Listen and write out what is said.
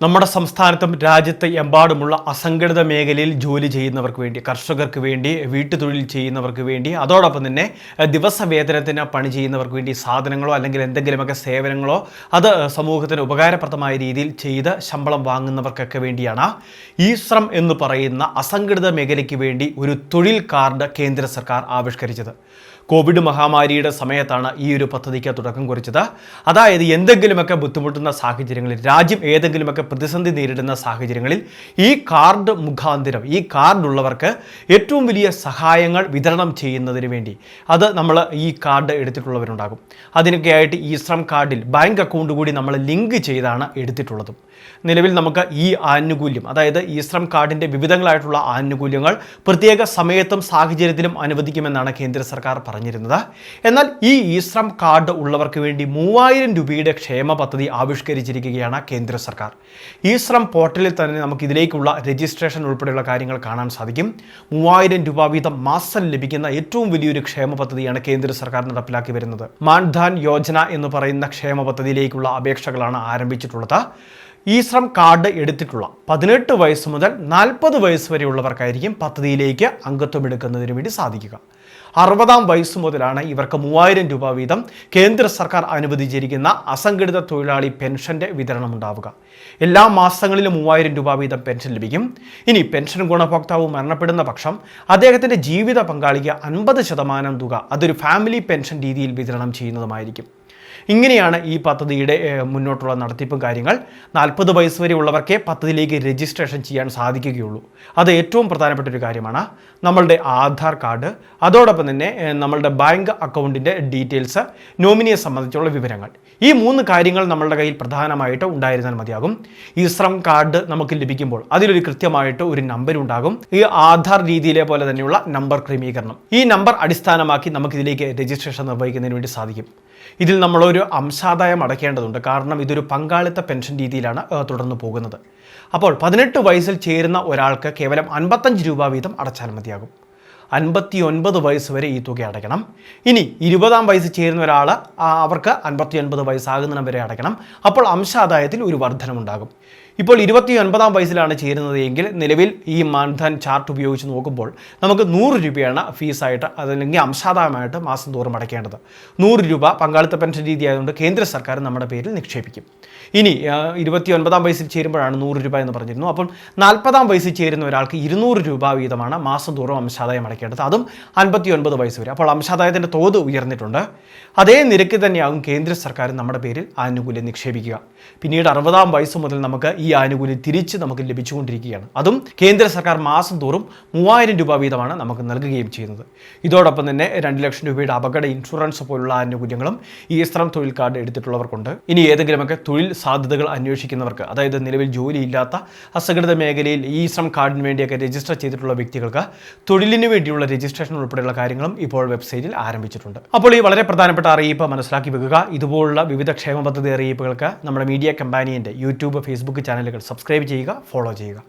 നമ്മുടെ സംസ്ഥാനത്തും രാജ്യത്ത് എമ്പാടുമുള്ള അസംഘടിത മേഖലയിൽ ജോലി ചെയ്യുന്നവർക്ക് വേണ്ടി കർഷകർക്ക് വേണ്ടി വീട്ടുതൊഴിൽ ചെയ്യുന്നവർക്ക് വേണ്ടി അതോടൊപ്പം തന്നെ ദിവസ ദിവസവേതനത്തിന് പണി ചെയ്യുന്നവർക്ക് വേണ്ടി സാധനങ്ങളോ അല്ലെങ്കിൽ എന്തെങ്കിലുമൊക്കെ സേവനങ്ങളോ അത് സമൂഹത്തിന് ഉപകാരപ്രദമായ രീതിയിൽ ചെയ്ത് ശമ്പളം വാങ്ങുന്നവർക്കൊക്കെ വേണ്ടിയാണ്. ഈ ശ്രം എന്ന് പറയുന്ന അസംഘടിത മേഖലയ്ക്ക് വേണ്ടി ഒരു തൊഴിൽ കാർഡ് കേന്ദ്ര സർക്കാർ ആവിഷ്കരിച്ചത്. കോവിഡ് മഹാമാരിയുടെ സമയത്താണ് ഈ ഒരു പദ്ധതിക്ക് തുടക്കം കുറിച്ചത്. അതായത് എന്തെങ്കിലുമൊക്കെ ബുദ്ധിമുട്ടുന്ന സാഹചര്യങ്ങളിൽ രാജ്യം ഏതെങ്കിലുമൊക്കെ പ്രതിസന്ധി നേരിടുന്ന സാഹചര്യങ്ങളിൽ ഈ കാർഡ് മുഖാന്തരം ഈ കാർഡുള്ളവർക്ക് ഏറ്റവും വലിയ സഹായങ്ങൾ വിതരണം ചെയ്യുന്നതിന് വേണ്ടി അത് നമ്മൾ ഈ കാർഡ് എടുത്തിട്ടുള്ളവരുണ്ടാകും. അതിനൊക്കെയായിട്ട് ഈ ശ്രം കാർഡിൽ ബാങ്ക് അക്കൗണ്ട് കൂടി നമ്മൾ ലിങ്ക് ചെയ്താണ് എടുത്തിട്ടുള്ളതും. നിലവിൽ നമുക്ക് ഈ ആനുകൂല്യം അതായത് ഈ ശ്രം കാർഡിന്റെ വിവിധങ്ങളായിട്ടുള്ള ആനുകൂല്യങ്ങൾ പ്രത്യേക സമയത്തും സാഹചര്യത്തിലും അനുവദിക്കുമെന്നാണ് കേന്ദ്ര സർക്കാർ പറഞ്ഞിരുന്നത്. എന്നാൽ ഈ ഈശ്രം ശ്രം കാർഡ് ഉള്ളവർക്ക് വേണ്ടി മൂവായിരം രൂപയുടെ ക്ഷേമ പദ്ധതി ആവിഷ്കരിച്ചിരിക്കുകയാണ് കേന്ദ്ര സർക്കാർ. ഈശ്രം ശ്രം പോർട്ടലിൽ തന്നെ നമുക്ക് ഇതിലേക്കുള്ള രജിസ്ട്രേഷൻ ഉൾപ്പെടെയുള്ള കാര്യങ്ങൾ കാണാൻ സാധിക്കും. മൂവായിരം രൂപ വീതം മാസം ലഭിക്കുന്ന ഏറ്റവും വലിയൊരു ക്ഷേമ പദ്ധതിയാണ് കേന്ദ്ര സർക്കാർ നടപ്പിലാക്കി വരുന്നത്. മാൻധാൻ യോജന എന്ന് പറയുന്ന ക്ഷേമ പദ്ധതിയിലേക്കുള്ള അപേക്ഷകളാണ് ആരംഭിച്ചിട്ടുള്ളത്. ഈ ശ്രം കാർഡ് എടുത്തിട്ടുള്ള പതിനെട്ട് വയസ്സ് മുതൽ നാൽപ്പത് വയസ്സ് വരെയുള്ളവർക്കായിരിക്കും പദ്ധതിയിലേക്ക് അംഗത്വം എടുക്കുന്നതിന് വേണ്ടി സാധിക്കുക. അറുപതാം വയസ്സ് മുതലാണ് ഇവർക്ക് മൂവായിരം രൂപ വീതം കേന്ദ്ര സർക്കാർ അനുവദിച്ചിരിക്കുന്ന അസംഘടിത തൊഴിലാളി പെൻഷന്റെ വിതരണം ഉണ്ടാവുക. എല്ലാ മാസങ്ങളിലും മൂവായിരം രൂപ വീതം പെൻഷൻ ലഭിക്കും. ഇനി പെൻഷൻ ഗുണഭോക്താവ് മരണപ്പെടുന്ന പക്ഷം അദ്ദേഹത്തിന്റെ ജീവിത പങ്കാളിക്ക് അൻപത് ശതമാനം തുക അതൊരു ഫാമിലി പെൻഷൻ രീതിയിൽ വിതരണം ചെയ്യുന്നതുമായിരിക്കും. ഇങ്ങനെയാണ് ഈ പദ്ധതിയുടെ മുന്നോട്ടുള്ള നടത്തിപ്പും കാര്യങ്ങൾ. നാൽപ്പത് വയസ്സ് വരെ ഉള്ളവർക്കേ പദ്ധതിയിലേക്ക് രജിസ്ട്രേഷൻ ചെയ്യാൻ സാധിക്കുകയുള്ളൂ. അത് ഏറ്റവും പ്രധാനപ്പെട്ട ഒരു കാര്യമാണ്. നമ്മളുടെ ആധാർ കാർഡ് അതോടൊപ്പം തന്നെ നമ്മളുടെ ബാങ്ക് അക്കൗണ്ടിന്റെ ഡീറ്റെയിൽസ് നോമിനിയെ സംബന്ധിച്ചുള്ള വിവരങ്ങൾ. ഈ മൂന്ന് കാര്യങ്ങൾ നമ്മളുടെ കയ്യിൽ പ്രധാനമായിട്ട് ഉണ്ടായിരുന്നാൽ മതിയാകും. ഈ ശ്രം കാർഡ് നമുക്ക് ലഭിക്കുമ്പോൾ അതിലൊരു കൃത്യമായിട്ട് ഒരു നമ്പർ ഉണ്ടാകും. ഈ ആധാർ രീതിയിലെ പോലെ തന്നെയുള്ള നമ്പർ ക്രമീകരണം. ഈ നമ്പർ അടിസ്ഥാനമാക്കി നമുക്കിതിലേക്ക് രജിസ്ട്രേഷൻ നിർവഹിക്കുന്നതിന് വേണ്ടി സാധിക്കും. ഇതിൽ നമ്മളൊരു അംശാദായം അടയ്ക്കേണ്ടതുണ്ട്. കാരണം ഇതൊരു പങ്കാളിത്ത പെൻഷൻ രീതിയിലാണ് തുടർന്ന് പോകുന്നത്. അപ്പോൾ പതിനെട്ട് വയസ്സിൽ ചേരുന്ന ഒരാൾക്ക് കേവലം അൻപത്തഞ്ച് രൂപ വീതം അടച്ചാൽ മതിയാകും. അൻപത്തി ഒൻപത് വയസ്സ് വരെ ഈ തുക അടയ്ക്കണം. ഇനി ഇരുപതാം വയസ്സ് ചേരുന്ന ഒരാൾ അവർക്ക് അൻപത്തി ഒൻപത് വയസ്സാകുന്നിടം വരെ അടയ്ക്കണം. അപ്പോൾ അംശാദായത്തിൽ ഒരു വർധനമുണ്ടാകും. ഇപ്പോൾ ഇരുപത്തി ഒൻപതാം വയസ്സിലാണ് ചേരുന്നത് എങ്കിൽ നിലവിൽ ഈ മാൻധൻ ചാർട്ട് ഉപയോഗിച്ച് നോക്കുമ്പോൾ നമുക്ക് നൂറ് രൂപയാണ് ഫീസായിട്ട് അതല്ലെങ്കിൽ അംശാദായമായിട്ട് മാസം തോറും അടയ്ക്കേണ്ടത്. നൂറ് രൂപ പങ്കാളിത്ത പെൻഷൻ രീതി ആയതുകൊണ്ട് കേന്ദ്ര സർക്കാർ നമ്മുടെ പേരിൽ നിക്ഷേപിക്കും. ഇനി ഇരുപത്തി ഒൻപതാം വയസ്സിൽ ചേരുമ്പോഴാണ് നൂറ് രൂപ എന്ന് പറഞ്ഞിരുന്നു അപ്പം നാൽപ്പതാം വയസ്സിൽ ചേരുന്ന ഒരാൾക്ക് ഇരുന്നൂറ് രൂപ വീതമാണ് മാസം തോറും അംശാദായം അടയ്ക്കേണ്ടത് അതും അൻപത്തി ഒൻപത് വയസ്സ് വരെ. അപ്പോൾ അംശാദായത്തിന്റെ തോത് ഉയർന്നിട്ടുണ്ട്. അതേ നിരക്കിൽ തന്നെയാകും കേന്ദ്ര സർക്കാർ നമ്മുടെ പേരിൽ ആനുകൂല്യം നിക്ഷേപിക്കുക. പിന്നീട് അറുപതാം വയസ്സ് മുതൽ നമുക്ക് ഈ ആനുകൂല്യം തിരിച്ച് നമുക്ക് ലഭിച്ചുകൊണ്ടിരിക്കുകയാണ്. അതും കേന്ദ്ര സർക്കാർ മാസം തോറും മൂവായിരം രൂപ വീതമാണ് നമുക്ക് നൽകുകയും ചെയ്യുന്നത്. ഇതോടൊപ്പം തന്നെ രണ്ട് ലക്ഷം രൂപയുടെ അപകട ഇൻഷുറൻസ് പോലുള്ള ആനുകൂല്യങ്ങളും ഈ സ്ത്രം തൊഴിൽ കാർഡ് എടുത്തിട്ടുള്ളവർക്കുണ്ട്. ഇനി ഏതെങ്കിലുമൊക്കെ തൊഴിൽ സാധ്യതകൾ അന്വേഷിക്കുന്നവർക്ക് അതായത് നിലവിൽ ജോലിയില്ലാത്ത അസംഘടിത മേഖലയിൽ ഈ ശ്രം കാർഡിന് വേണ്ടിയൊക്കെ രജിസ്റ്റർ ചെയ്തിട്ടുള്ള വ്യക്തികൾക്ക് തൊഴിലിന് വേണ്ടിയുള്ള രജിസ്ട്രേഷൻ ഉൾപ്പെടെയുള്ള കാര്യങ്ങളും ഇപ്പോൾ വെബ്സൈറ്റിൽ ആരംഭിച്ചിട്ടുണ്ട്. അപ്പോൾ ഈ വളരെ പ്രധാനപ്പെട്ട അറിയിപ്പ് മനസ്സിലാക്കി വെക്കുക. ഇതുപോലുള്ള വിവിധ ക്ഷേമ പദ്ധതി അറിയിപ്പുകൾക്ക് നമ്മുടെ മീഡിയ കമ്പാനിയന്റെ യൂട്യൂബ് ഫേസ്ബുക്ക് ചാനലുകൾ സബ്സ്ക്രൈബ് ചെയ്യുക ഫോളോ ചെയ്യുക.